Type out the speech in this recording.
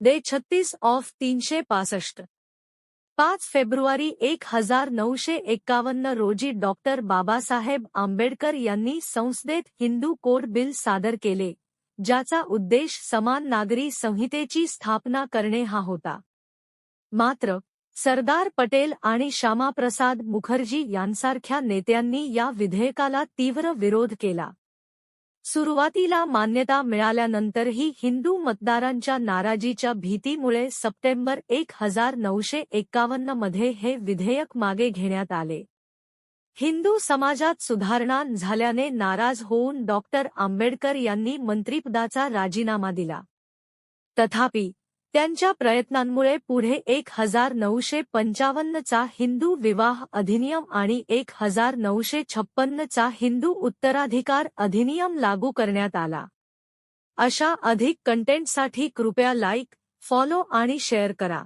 Day छत्तीस of तीनशे पासष्ट. पाच फेब्रुवारी एक हजार नऊशे एक्कावन्न रोजी डॉक्टर बाबासाहेब आंबेडकर यांनी संसदेत हिंदू कोड बिल सादर केले ज्याचा उद्देश समान नागरी संहितेची स्थापना करणे हा होता. मात्र सरदार पटेल आणि श्यामाप्रसाद मुखर्जी यांसारख्या नेत्यांनी या विधेयकाला तीव्र विरोध केला. सुरुवातीला मान्यता मिळाल्यानंतरही हिंदू मतदारांच्या नाराजीच्या भीतीमुळे सप्टेंबर एक हजार नऊशे एक्कावन्नमध्ये हे विधेयक मागे घेण्यात आले. हिंदू समाजात सुधारणा झाल्याने नाराज होऊन डॉक्टर आंबेडकर यांनी मंत्रिपदाचा राजीनामा दिला. तथापि त्यांच्या प्रयत्नांमुळे पुढे एक हजार नऊशे पंचावन्नचा हिंदू विवाह अधिनियम आणि एक हजार नऊशे छप्पन्नचा हिंदू उत्तराधिकार अधिनियम लागू करण्यात आला. अशा अधिक कंटेंटसाठी कृपया लाईक फॉलो आणि शेअर करा.